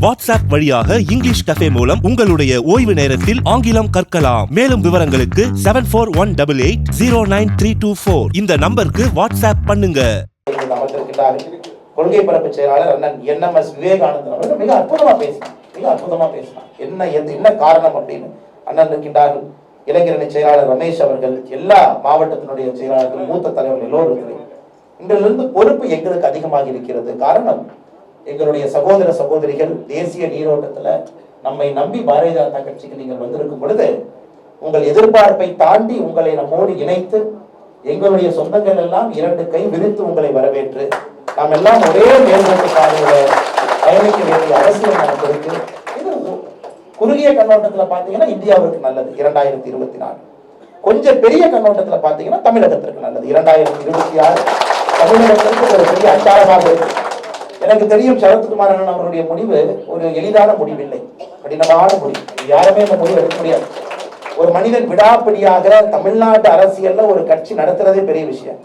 WhatsApp வழியாக English cafe மூலம் உங்களுடைய ஓய்வு நேரத்தில் ஆங்கிலம் கற்கலாம். மேலும் விவரங்களுக்கு seven four one double eight zero nine three two four இந்த நம்பருக்கு வாட்ஸ்அப் பண்ணுங்க. கொள்கை பரப்பு செயலாளர் அண்ணன் என்எம்எஸ் விவேகானந்தன் அவர்கள் மிக அற்புதமா பேசினார். மிக அற்புதமா பேசினார். என்ன எந்த- என்ன காரணம் அப்படின்னு அண்ணன் இருக்கின்றார்கள் இளைஞரணி செயலாளர் ரமேஷ் அவர்கள் எல்லா மாவட்டத்தினுடைய செயலாளர்கள் மூத்த தலைவர்கள் எல்லோரும் இன்றிலிருந்து பொறுப்பு எங்களுக்கு அதிகமாக இருக்கிறது. காரணம் எங்களுடைய சகோதர சகோதரிகள் தேசிய நீரோட்டத்துல நம்மை நம்பி பாரதிய ஜனதா கட்சிக்கு நீங்கள் வந்திருக்கும் பொழுது உங்கள் எதிர்பார்ப்பை தாண்டி உங்களை நம்மோடு இணைத்து எங்களுடைய சொந்தங்கள் எல்லாம் இரண்டு கை விரித்து உங்களை வரவேற்று நாம் எல்லாம் ஒரே மேல்நோக்கு பயணிக்க வேண்டிய அவசியம் நமக்கு இருக்கு. குறுகிய கண்ணோட்டத்துல பாத்தீங்கன்னா இந்தியாவிற்கு நல்லது இரண்டாயிரத்தி இருபத்தி நாலு. கொஞ்சம் பெரிய கண்ணோட்டத்துல பாத்தீங்கன்னா தமிழகத்திற்கு நல்லது இரண்டாயிரத்தி இருபத்தி ஆறு தமிழகத்திற்கு ஒரு பெரிய அச்சாரமாக இருக்கு. எனக்கு தெரியும் சரத்குமார் அண்ணன் அவருடைய முடிவு ஒரு எளிதான முடிவில்லை. கடினமான முடிவு. யாருமே இந்த முடிவு எடுக்க முடியாது. ஒரு மனிதன் விடாப்பிடியாக தமிழ்நாட்டு அரசியல்ல ஒரு கட்சி நடத்துறதே பெரிய விஷயம்.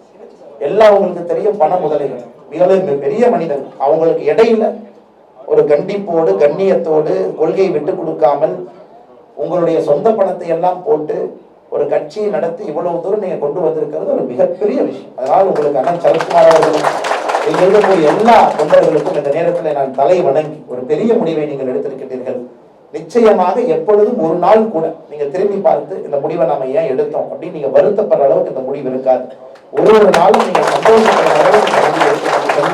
எல்லாம் உங்களுக்கு தெரியும் பண முதலைகள். மிகவும் பெரிய மனிதன். அவங்களுக்கு இடையில ஒரு கண்டிப்போடு கண்ணியத்தோடு கொள்கையை விட்டு கொடுக்காமல் உங்களுடைய சொந்த பணத்தை எல்லாம் போட்டு ஒரு கட்சியை நடத்தி இவ்வளவு தூரம் நீங்க கொண்டு வந்திருக்கிறது ஒரு மிகப்பெரிய விஷயம். அதனால் உங்களுக்கு அண்ணன் சரத்குமார் அவர்கள் இங்க இருக்கக்கூடிய எல்லா தொண்டர்களுக்கும் இந்த நேரத்தில் நான் தலை வணங்கி ஒரு பெரிய முடிவை நீங்கள் எடுத்திருக்கிறீர்கள் நிச்சயமாக எப்பொழுதும் ஒரு நாள் கூட நீங்க திரும்பி பார்த்து இந்த முடிவை நாம ஏன் எடுத்தோம் அப்படின்னு நீங்க வருத்தப்படுற அளவுக்கு இந்த முடிவு இருக்காது ஒரு ஒரு நாளும் நீங்க சந்தோஷப்படுற அளவுக்கு இந்த முடிவு எடுத்திருக்கீர்கள்.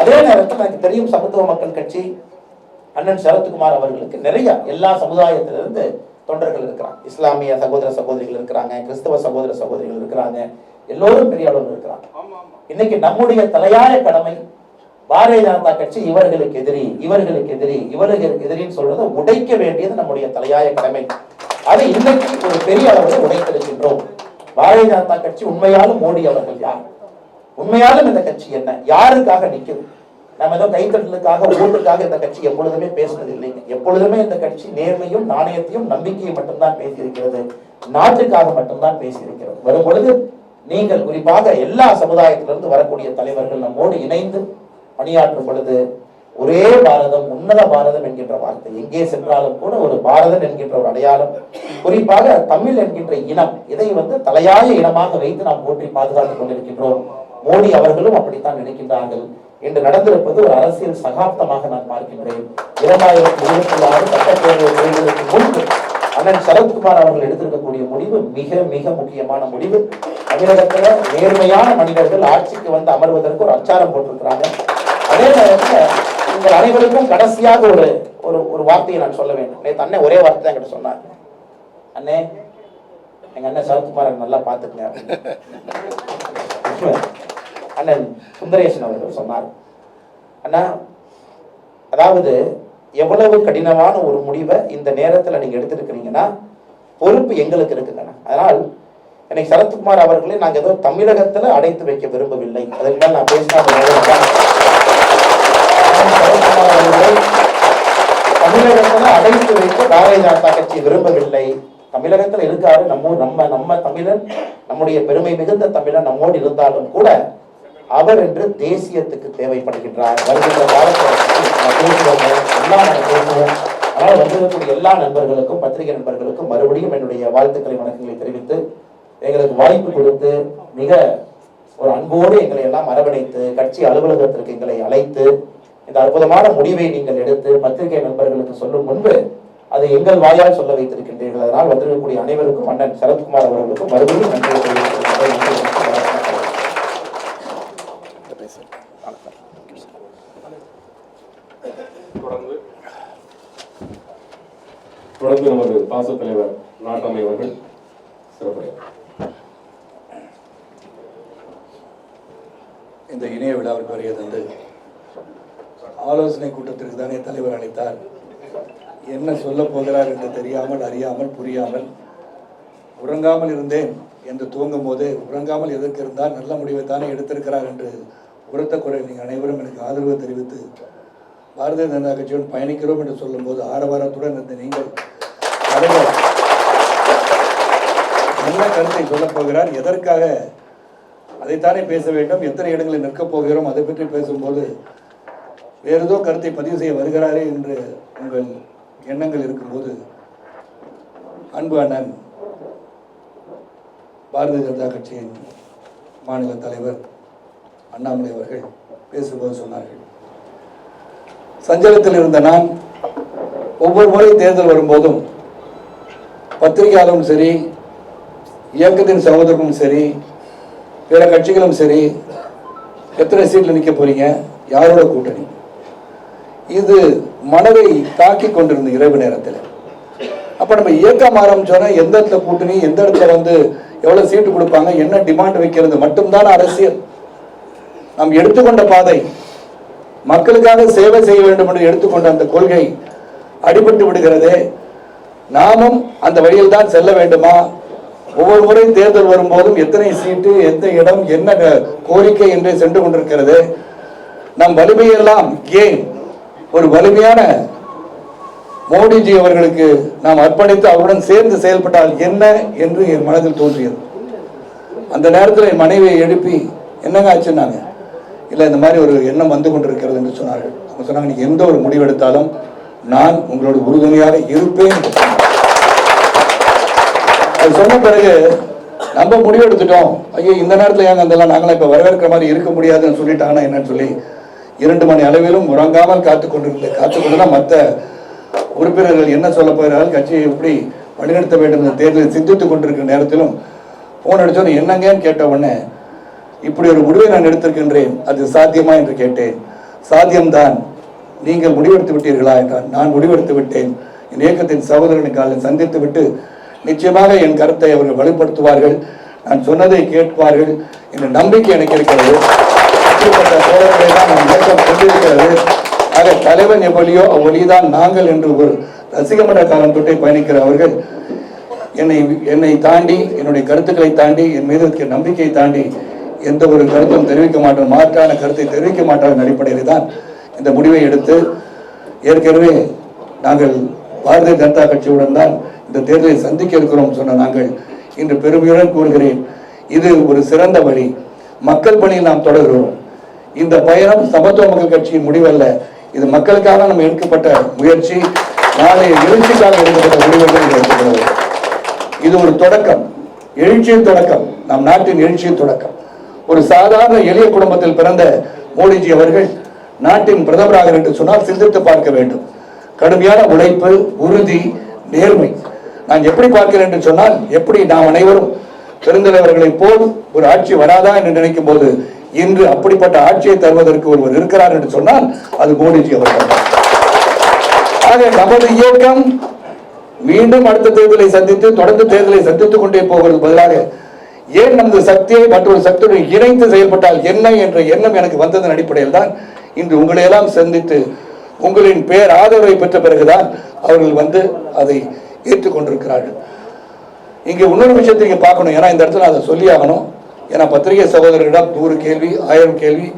அதே நேரத்தில் எனக்கு தெரியும் சமத்துவ மக்கள் கட்சி அண்ணன் சரத்குமார் அவர்களுக்கு நிறைய எல்லா சமுதாயத்திலிருந்து தொண்டர்கள் இருக்கிறாங்க. இஸ்லாமிய சகோதர சகோதரிகள் இருக்கிறாங்க கிறிஸ்தவ சகோதர சகோதரிகள் இருக்கிறாங்க எல்லோரும் பெரிய அளவில் இருக்கிறாங்க. இன்னைக்கு நம்முடைய தலையாய கடமை பாரதிய ஜனதா கட்சி இவர்களுக்கு எதிரி இவர்களுக்கு எதிரி இவர்களுக்கு எதிரின்னு சொல்றதை உடைக்க வேண்டியது நம்முடைய தலையாய கடமை. அதை இன்னைக்கு ஒரு பெரிய அளவில் உடைத்திருக்கின்றோம். பாரதிய ஜனதா கட்சி உண்மையாலும் மோடி அவர்கள் யார்? உண்மையாலும் இந்த கட்சி என்ன? யாருக்காக நிக்குது? நம்ம ஏதோ கைத்தட்டலுக்காக ஓட்டுக்காக இந்த கட்சி எப்பொழுதுமே பேசுனது இல்லைங்க எப்பொழுதுமே இந்த கட்சி நேர்மையும் நாணயத்தையும் நம்பிக்கையும் மட்டும்தான் பேசியிருக்கிறது. நாட்டுக்காக மட்டும்தான் பேசியிருக்கிறது. வரும் பொழுது நீங்கள் குறிப்பாக எல்லா சமுதாயத்திலிருந்து வரக்கூடிய தலைவர்கள் நம்மோடு இணைந்து பணியாற்றும் பொழுது ஒரே பாரதம் உன்னத பாரதம் என்கின்ற வார்த்தை. எங்கே சென்றாலும் கூட ஒரு பாரதம் என்கின்ற ஒரு அடையாளம். குறிப்பாக தமிழ் என்கின்ற இனம் இதை வந்து தலையாய இனமாக வைத்து நாம் போற்றி பாதுகாத்துக் கொண்டிருக்கின்றோம். மோடி அவர்களும் அப்படித்தான் நினைக்கின்றார்கள். இன்று நடந்திருப்பது ஒரு அரசியல் சகாப்தமாக நான் பார்க்கின்றேன். இரண்டாயிரத்தி இருபத்தி ஆறு சட்டப்பேரவை தேர்தலுக்கு முன்பு அண்ணன் சரத்குமார் அவர்கள் எடுத்திருக்கக்கூடிய முடிவு மிக மிக முக்கியமான முடிவு. தமிழகத்துல நேர்மையான மனிதர்கள் ஆட்சிக்கு வந்து அமர்வதற்கு ஒரு அச்சாரம் போட்டிருக்கிறாங்க. அதே நேரத்துல உங்கள் அனைவருக்கும் கடைசியாக ஒரு ஒரு ஒரு வார்த்தையை நான் சொல்ல வேண்டும். நேற்று அண்ணன் ஒரே வார்த்தை தான் என்கிட்ட சொன்னார். அண்ணே எங்க அண்ணன் சரத்குமார் நல்லா பாத்துக்கங்க அண்ணன் சுந்தரேசன் அவர்கள் சொன்னார். அண்ணா அதாவது எவ்வளவு கடினமான ஒரு முடிவை இந்த நேரத்தில் நீங்கள் எடுத்திருக்கிறீங்கன்னா பொறுப்பு எங்களுக்கு இருக்குங்கண்ணா அதனால் எனக்கு சரத்குமார் அவர்களை நாங்கள் ஏதோ தமிழகத்தில் அடைத்து வைக்க விரும்பவில்லை. அதற்கு நான் பேசினா தமிழகத்தில் தமிழகத்துல அடைத்து வைக்க பாரதிய ஜனதா கட்சி விரும்பவில்லை. தமிழகத்துல இருக்காரு நம்ம நம்ம நம்ம தமிழன் நம்முடைய பெருமை மிகுந்த தமிழன் நம்மோடு இருந்தாலும் கூட அவர் என்று தேசியத்துக்கு தேவைப்படுகின்றார். வருகின்ற காலத்தில் அதனால் வந்திருக்கக்கூடிய எல்லா நண்பர்களுக்கும் பத்திரிகை நண்பர்களுக்கும் மறுபடியும் என்னுடைய வாழ்த்துக்களை வணக்கங்களை தெரிவித்து எங்களுக்கு வாய்ப்பு கொடுத்து மிக ஒரு அன்போடு எங்களை எல்லாம் அரவணைத்து கட்சி அலுவலகத்திற்கு எங்களை அழைத்து இந்த அற்புதமான முடிவை நீங்கள் எடுத்து பத்திரிகை நண்பர்களுக்கு சொல்லும் முன்பு அதை எங்கள் வாயால் சொல்ல வைத்திருக்கின்றீர்கள். அதனால் வந்திருக்கக்கூடிய அனைவருக்கும் அண்ணன் சரத்குமார் அவர்களுக்கும் மறுபடியும் நன்றி தெரிவித்துக் கொள்கிறேன். தொடர்ந்து தொடர்ந்து நமது பாச தலைவர் நாட்டாமை அவர்கள் சிறப்புரையார் இந்த இணைய விழாவிற்கு வருகிறது வந்து ஆலோசனை கூட்டத்திற்கு தானே தலைவர் அழைத்தார். என்ன சொல்ல போகிறார் என்று தெரியாமல் அறியாமல் புரியாமல் உறங்காமல் இருந்தேன் என்று தூங்கும் போது உறங்காமல் எதற்கு இருந்தால் நல்ல முடிவை தானே எடுத்திருக்கிறார் என்று உரத்த குறை நீங்கள் அனைவரும் எனக்கு ஆதரவு தெரிவித்து பாரதிய ஜனதா கட்சியுடன் பயணிக்கிறோம் என்று சொல்லும்போது ஆரவாரத்துடன் இருந்த நீங்கள் தலைவர் நல்ல கருத்தை சொல்லப் போகிறார். எதற்காக அதைத்தானே பேச வேண்டும்? எத்தனை இடங்களில் நிற்கப் போகிறோம்? அதை பற்றி பேசும்போது வேறு ஏதோ கருத்தை பதிவு செய்ய வருகிறாரே என்று உங்கள் எண்ணங்கள் இருக்கும்போது அன்பு அண்ணன் பாரதிய ஜனதா கட்சியின் மாநில தலைவர் அண்ணாமலை அவர்கள் பேசும்போது சொன்னார்கள். சஞ்சலத்தில் இருந்த நான் ஒவ்வொரு முறை தேர்தல் வரும்போதும் பத்திரிகையாளரும் சரி இயக்கத்தின் சகோதரரும் சரி பிற கட்சிகளும் சரி எத்தனை சீட்டில் நிற்க போறீங்க? யாரோட கூட்டணி? இது மனதை தாக்கி கொண்டிருந்த இரவு நேரத்தில். அப்போ நம்ம இயக்கம் ஆரம்பிச்சோன்னா எந்த இடத்துல கூட்டணி எந்த இடத்துல வந்து எவ்வளோ சீட்டு கொடுப்பாங்க என்ன டிமாண்ட் வைக்கிறது மட்டும்தான் அரசியல். நாம் எடுத்துக்கொண்ட பாதை மக்களுக்காக சேவை செய்ய வேண்டும் என்று எடுத்துக்கொண்ட அந்த கொள்கை அடிபட்டு விடுகிறதே நாமும் அந்த வழியில் தான் செல்ல வேண்டுமா? ஒவ்வொரு முறை தேர்தல் வரும்போதும் எத்தனை சீட்டு எந்த இடம் என்ன கோரிக்கை என்று சென்று கொண்டிருக்கிறது. நம் வலிமையெல்லாம் ஏன் ஒரு வலிமையான மோடிஜி அவர்களுக்கு நாம் அர்ப்பணித்து அவருடன் சேர்ந்து செயல்பட்டால் என்ன என்று என் மனதில் தோன்றியது. அந்த நேரத்தில் என் மனைவியை எழுப்பி என்னங்க ஆச்சுன்னாங்க? இல்லை இந்த மாதிரி ஒரு எண்ணம் வந்து கொண்டிருக்கிறது என்று சொன்னார்கள். அவங்க சொன்னாங்க நீ எந்த ஒரு முடிவெடுத்தாலும் நான் உங்களோட உறுதுணையாக இருப்பேன் என்று அது சொன்ன பிறகு நம்ம முடிவு எடுத்துட்டோம் ஐயோ இந்த நேரத்தில் ஏங்க அதெல்லாம் நாங்களாம் இப்போ வரவேற்கிற மாதிரி இருக்க முடியாதுன்னு சொல்லிட்டாங்கன்னா என்னன்னு சொல்லி இரண்டு மணி அளவிலும் உறங்காமல் காத்து கொண்டிருந்த காத்து கொண்டுதான் மற்ற உறுப்பினர்கள் என்ன சொல்ல போகிறார்கள்? கட்சியை எப்படி வழிநடத்த வேண்டும் என்ற தேர்தலில் சிந்தித்து கொண்டிருக்கிற நேரத்திலும் போன் அடித்தோன்னு என்னங்கன்னு கேட்ட உடனே இப்படி ஒரு முடிவை நான் எடுத்திருக்கின்றேன். அது சாத்தியமா? என்று கேட்டேன். சாத்தியம்தான். நீங்கள் முடிவெடுத்து விட்டீர்களா? என்றான். நான் முடிவெடுத்து விட்டேன். என் இயக்கத்தின் சகோதரனுக்கு காலை சந்தித்து விட்டு நிச்சயமாக என் கருத்தை அவர்கள் வலுப்படுத்துவார்கள். நான் சொன்னதை கேட்பார்கள். என்ற நம்பிக்கை எனக்கு இருக்கிறது. அப்படிப்பட்ட தோழர்களை தான் நம் இயக்கம் கொண்டிருக்கிறது. ஆக தலைவன் எவ்வளியோ அவ்வழிதான் நாங்கள் என்று ஒரு ரசிகமன்ற காலம் தொட்டே பயணிக்கிற அவர்கள் என்னை என்னை தாண்டி என்னுடைய கருத்துக்களை தாண்டி என் மீது இருக்கிற நம்பிக்கையை தாண்டி எந்த ஒரு கருத்தும் தெரிவிக்க மாட்டோம் மாற்றான கருத்தை தெரிவிக்க மாட்டார்கள் அடிப்படையில் தான் இந்த முடிவை எடுத்து ஏற்கனவே நாங்கள் பாரதிய ஜனதா கட்சியுடன் தான் இந்த தேர்தலை சந்திக்க இருக்கிறோம் சொன்ன நாங்கள் இன்று பெருமையுடன் கூறுகிறேன். இது ஒரு சிறந்த வழி. மக்கள் பணியில் நாம் தொடர்கிறோம். இந்த பயணம் சமத்துவ மக்கள் கட்சியின் முடிவல்ல. இது மக்களுக்காக நம்ம எடுக்கப்பட்ட முயற்சி. நாளைய எழுச்சிக்காக எடுக்கப்பட்ட முடிவுகள் இது இது ஒரு தொடக்கம். எழுச்சியின் தொடக்கம். நம் நாட்டின் எழுச்சியின் தொடக்கம். ஒரு சாதாரண எளிய குடும்பத்தில் பிறந்த மோடிஜி அவர்கள் நாட்டின் பிரதமராக என்று சொன்னால் சிந்தித்து பார்க்க வேண்டும். கடுமையான உழைப்பு உறுதி நேர்மை. நான் எப்படி பார்க்கிறேன் என்று சொன்னால் எப்படி நாம் அனைவரும் பெருந்தலைவர்களை போல் ஒரு ஆட்சி வராதா என்று நினைக்கும் போது இன்று அப்படிப்பட்ட ஆட்சியை தருவதற்கு ஒருவர் இருக்கிறார் என்று சொன்னால் அது மோடிஜி அவர்கள். ஆக நமது இயக்கம் மீண்டும் அடுத்த தேர்தலை சந்தித்து தொடர்ந்து தேர்தலை சந்தித்துக் கொண்டே போவது பதிலாக ஏன் நமது சக்தியை மற்றொரு சக்தியுடன் இணைந்து செயல்பட்டால் என்ன என்ற எண்ணம் எனக்கு வந்ததன் அடிப்படையில் தான் இன்று உங்களையெல்லாம் சந்தித்து உங்களின் பேர் ஆதரவை பெற்ற பிறகுதான் அவர்கள் வந்து அதை ஏற்றுக்கொண்டிருக்கிறார்கள். இங்கே இன்னொரு விஷயத்தை நீங்கள் பார்க்கணும். ஏன்னா இந்த இடத்துல அதை சொல்லி ஆகணும் ஏன்னா பத்திரிகை சகோதரர்களிடம் நூறு கேள்வி ஆயிரம் கேள்வி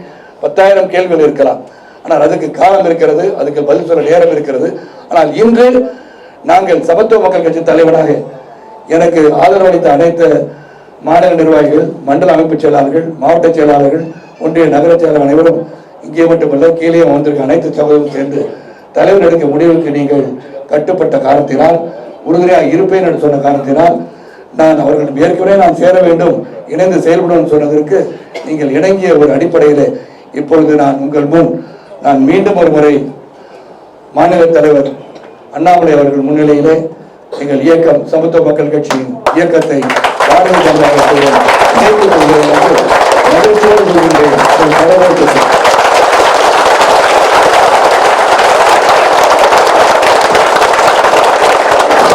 பத்தாயிரம் கேள்விகள் இருக்கலாம். ஆனால் அதுக்கு காலம் இருக்கிறது அதுக்கு பதில் சொல்ல நேரம் இருக்கிறது. ஆனால் இன்று நாங்கள் சமத்துவ மக்கள் கட்சி தலைவராக எனக்கு ஆதரவளித்த அனைத்து மாநில நிர்வாகிகள் மண்டல அமைப்பு செயலாளர்கள் மாவட்ட செயலாளர்கள் ஒன்றிய நகர செயலாளர் அனைவரும் இங்கே மட்டுமல்ல கீழே வந்திருக்க அனைத்து சகோதரரும் சேர்ந்து தலைவர் எடுக்க முடிவுக்கு நீங்கள் கட்டுப்பட்ட காரணத்தினால் உறுதுணையாக இருப்பேன் என்று சொன்ன காரணத்தினால் நான் அவர்களிடம் ஏற்கனவே நான் சேர வேண்டும் இணைந்து செயல்படும் சொன்னதற்கு நீங்கள் இணங்கிய ஒரு அடிப்படையில் இப்பொழுது நான் உங்கள் முன் நான் மீண்டும் ஒரு முறை மாநில தலைவர் அண்ணாமலை அவர்கள் முன்னிலையிலே எங்கள் இயக்கம் சமத்துவ மக்கள் கட்சியின் இயக்கத்தை பாரதிய ஜனதா கட்சியுடன் இணைத்துக் கொள்கிறேன் மகிழ்ச்சியோடு சொல்கின்றேன் உங்கள் தலைவருக்கு இந்த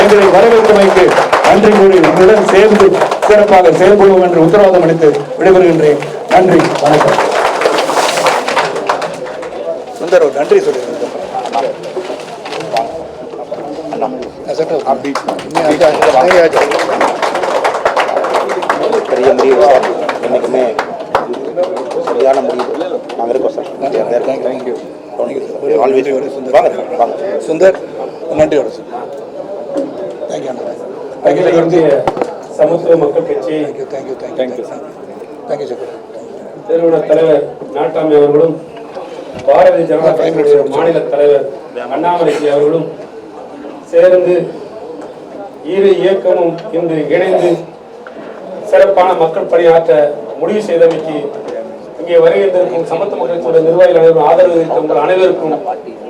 எங்களை வரவேற்பமைக்கு நன்றி கூறி உங்களுடன் சேர்ந்து சிறப்பாக செயல்படுவோம் என்று உத்தரவாதம் அளித்து விடைபெறுகின்றேன். நன்றி வணக்கம். சுந்தர் நன்றி பெரிய முடிவு சார். என்றைக்குமே சரியான முடிவு. நாங்கள் இருக்கோம் சார். ஆல்வேஸ் வாங்க சார் வாங்க சுந்தர் நன்றியோட. சார் தேங்க்யூ அகில Indhiya Samathuva Makkal Katchi. Thank you thank you thank you thank you sir நிறுவன தலைவர் நாட்டாமி அவர்களும் பாரதிய ஜனதா கட்சியுடைய மாநில தலைவர் அண்ணாமலைஜி அவர்களும் சேர்ந்து இரு இயக்கமும் இன்று இணைந்து சிறப்பான மக்கள் பணியாற்ற முடிவு செய்தமைக்கு இங்கே வருகின்றிருக்கும் சமத்துவ மக்கள் நிர்வாகிகள் அனைவரும் ஆதரவு தெரிவித்த உங்கள் அனைவருக்கும்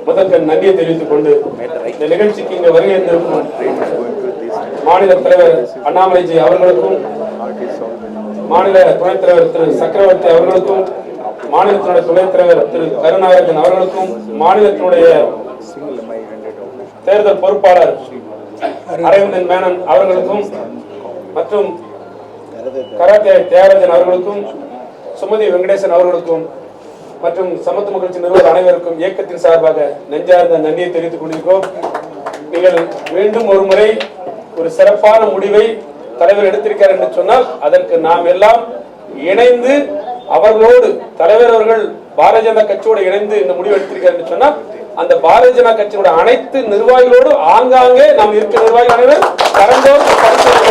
முதற்கண் நன்றியை தெரிவித்துக் கொண்டு இந்த நிகழ்ச்சிக்கு இங்கே வருகின்றிருக்கும் மாநில தலைவர் அண்ணாமலைஜி அவர்களுக்கும் மாநில துணைத் தலைவர் திரு சக்கரவர்த்தி அவர்களுக்கும் மாநிலத்தினுடைய துணைத் தலைவர் திரு கருணாகரன் அவர்களுக்கும் மாநிலத்தினுடைய தேர்தல் பொறுப்பாளர் அரவிந்தன் மேனன் அவர்களுக்கும் மற்றும் கராத்தே தியாகராஜன் அவர்களுக்கும் சுமதி வெங்கடேசன் அவர்களுக்கும் மற்றும் சமத்துவ கட்சி நிறுவனர் அனைவருக்கும் இயக்கத்தின் சார்பாக நெஞ்சார்ந்த நன்றியை தெரிவித்துக் கொண்டிருக்கிறோம் நீங்கள் மீண்டும் ஒரு முறை ஒரு சிறப்பான முடிவை தலைவர் எடுத்திருக்கார் என்று சொன்னால் அதற்கு நாம் எல்லாம் இணைந்து அவர்களோடு தலைவர் அவர்கள் பாரதிய ஜனதா கட்சியோடு இணைந்து இந்த முடிவு எடுத்திருக்கார் என்று சொன்னால் அந்த பாரதிய ஜனதா கட்சியோட அனைத்து நிர்வாகிகளோடு ஆங்காங்கே நாம் இருக்க நிர்வாகிகள் அனைவரும் கரந்தோடு பரிசீலனை